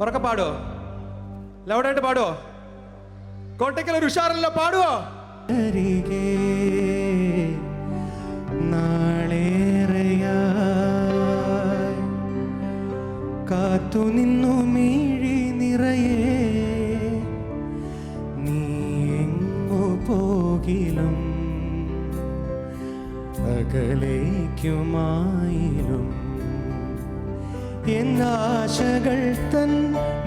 ഉറക്കെ പാടുവോ? ലൗഡായിട്ട് പാടുവോ? കോട്ടയ്ക്കൽ ഒരു ഉഷാറല്ലോ പാടുവോ? കാത്തു നിന്നു മീഴി നിറയെ. നീ എങ്ങു പോകിലും അകലേക്കുമായിലും എന്നാശകൾ തൻ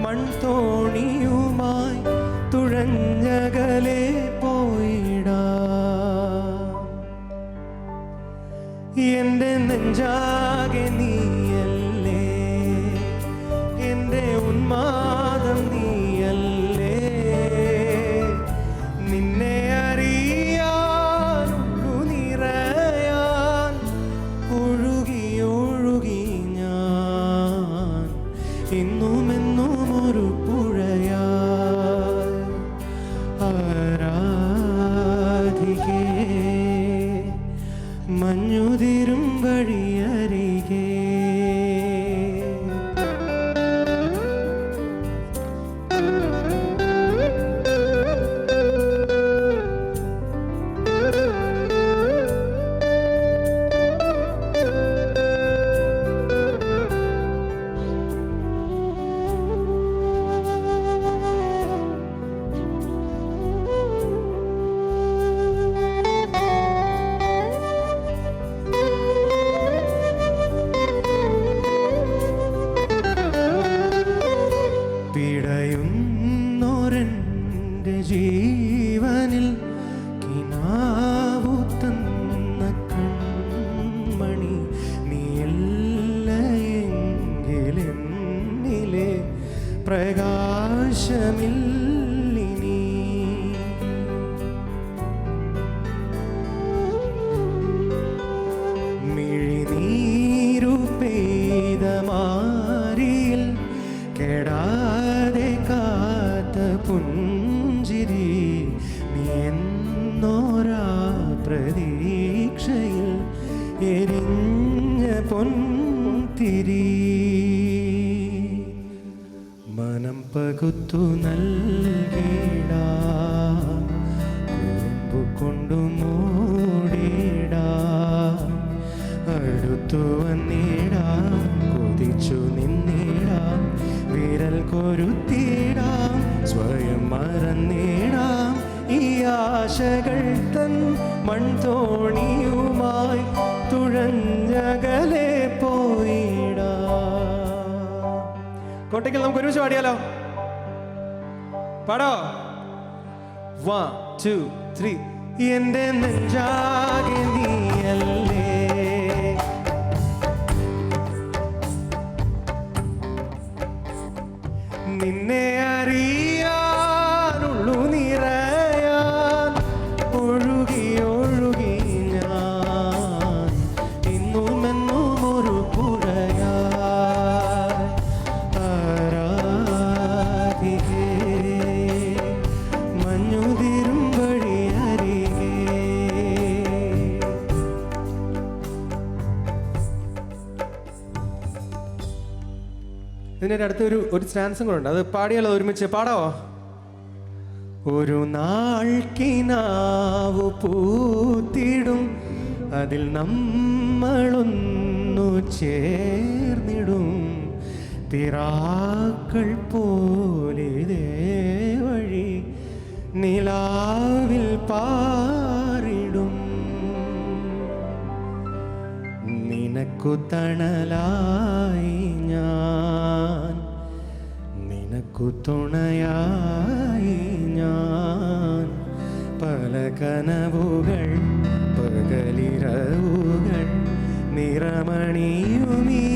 മൺതോണിയുമായി തുഴഞ്ഞകലെ പോയിടാ. എന്റെ നെഞ്ചാകെ നീയല്ലേ ജീവനിൽ കിനാവു തന്ന കൺമണി നീയല്ല എങ്കിലെന്നിലെ പൊൻതിരി മനം പകുത്തു നൽകിടാ. കൊണ്ടു മൂടിടാ. അടുത്തു വന്നിടാം. കൊതിച്ചു നിന്നിടാം. വിരൽ കൊരുത്തിടാം. സ്വയം മറന്നിടാം. ഈ ആശകൾ തൻ മൺതോണിയുമായി തുഴഞ്ഞകലെ. കോട്ടയ്ക്കൽ നമുക്ക് ഒരുമിച്ച് പാടിയാലോ? പാടോ? വൺ ടു ത്രീ എന്റെ നെഞ്ചാകെ നീയല്ലേ? നിന്നെ അറിയാനുള്ളു ഇതിന്റെ അടുത്ത് ഒരു ഒരു സ്റ്റാൻസും കൂടെ ഉണ്ട്. അത് പാടിയാലോ? ഒരുമിച്ച് പാടോ? ഒരു നാൾ കിനാവു പൂത്തിടും. അതിൽ നമ്മളൊന്നു ചേർന്നിടും. തിറാക്കൾ പോലെ വഴി നിലാവിൽ പാറിടും. നിനക്കു തണലായി ഞാൻ നിനക്കു തുണയായി ഞാൻ. പല കനവുകൾ പകലിരവുകൾ നിറമണിയുമീ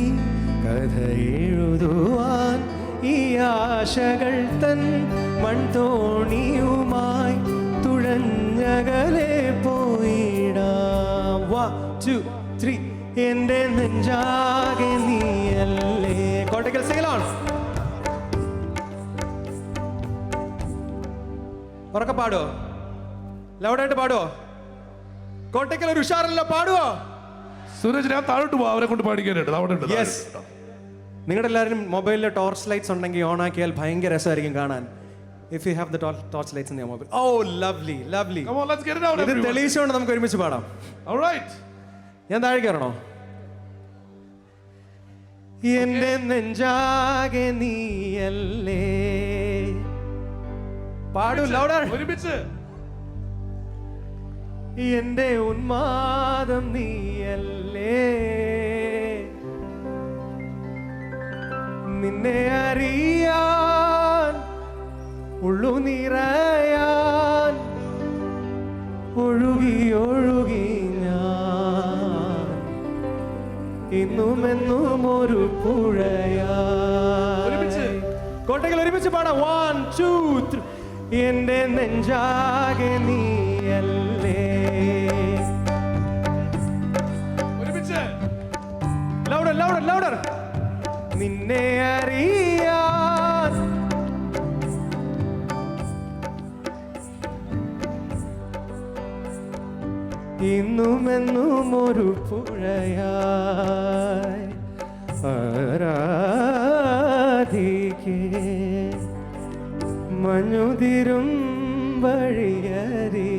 കഥ എഴുതുവാൻ ഈ ആശകൾ തൻ മൺതോണിയുമായി തുഴഞ്ഞകലെ പോയിടാം. വാ ടു ത്രീ എന്റെ നെഞ്ചാകെ നീയല്ലേ. കോട്ടയ്ക്കൽ സിംഗലോൺ ഉറക്കെ പാടുവോ? ലൗഡായിട്ട് പാടുവോ? കോട്ടയ്ക്കൽ ഒരു ഉഷാറല്ലോ പാടുവോ? സുരേഷ് ഞാൻ താഴോട്ട് പോവാ അവരെ കൊണ്ട് പാടിക്കാനായിട്ട്. അവിടെ ഉണ്ട് യെസ്. നിങ്ങളുടെ എല്ലാവരും മൊബൈലിൽ ടോർച്ച് ലൈറ്റ്സ് ഉണ്ടെങ്കിൽ ഓൺ ആക്കിയാൽ ഭയങ്കര രസമായിരിക്കും കാണാൻ. If you have the torch lights in mobile oh lovely lovely. ഇത് everyone. തെളിയിച്ചുകൊണ്ട് നമുക്ക് ഒരുമിച്ച് പാടാം. ഓൾറൈറ്റ്. ഞാൻ താഴെ കയറണോ? എന്റെ നെഞ്ചാകെ നീയല്ലേ? പാടൂ ലൗഡർ ഒരുമിച്ച്. എന്റെ ഉന്മാദം നീയല്ലേ? നിന്നെ അറിയാൻ ഉള്ളു നിറയാൻ ഒഴുകി ഒഴുകി ഞാൻ. ഇന്നും എന്നും ഒരു പുഴയാ ഒരുമിച്ച്. കോട്ടകൾ ഒരുമിച്ച് പാടാം. വൺ ടു ത്രീ എന്റെ നെഞ്ചാകെ നീയല്ലേ? ഒരുമിച്ച്. ലൗഡർ ലൗഡർ ലൗഡർ നിന്നെ അറിയാ ഇന്നുമെന്നും ഒരു പുഴയായി ആരാധിക്കേ മഞ്ഞുതിരും വഴിയരികെ